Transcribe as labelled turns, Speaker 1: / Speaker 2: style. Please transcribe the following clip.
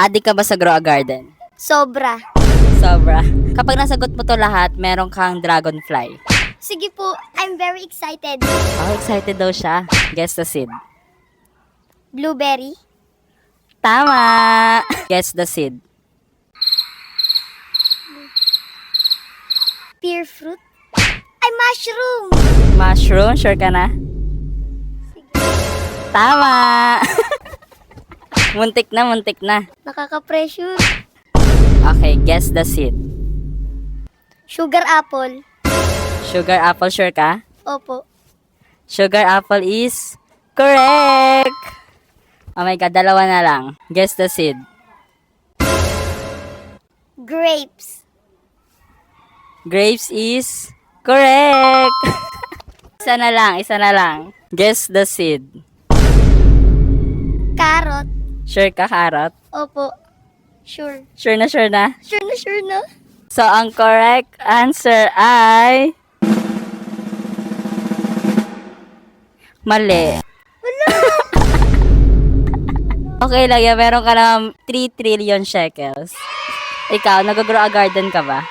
Speaker 1: Adik ka ba sa Grow a Garden?
Speaker 2: Sobra.
Speaker 1: Sobra. Kapag nasagot mo to lahat, meron kang dragonfly.
Speaker 2: Sige po, I'm very excited.
Speaker 1: Oh, excited daw siya. Guess the seed.
Speaker 2: Blueberry.
Speaker 1: Tama! Guess the seed.
Speaker 2: Pear fruit. Ay, mushroom.
Speaker 1: Mushroom, sure ka na? Tama! muntik na, muntik na.
Speaker 2: Nakaka-pressure.
Speaker 1: Okay, guess the seed.
Speaker 2: Sugar apple.
Speaker 1: Sugar apple, sure ka?
Speaker 2: Opo.
Speaker 1: Sugar apple is correct! Oh my God, dalawa na lang. Guess the seed.
Speaker 2: Grapes.
Speaker 1: Grapes is correct! isa na lang, isa na lang. Guess the seed. Sure ka, carrot?
Speaker 2: Opo. Sure.
Speaker 1: Sure na, sure na?
Speaker 2: Sure na, sure na.
Speaker 1: So, ang correct answer ay... Mali. okay lang yan. Meron ka ng 3 trillion shekels. Ikaw, nag-grow a garden ka ba?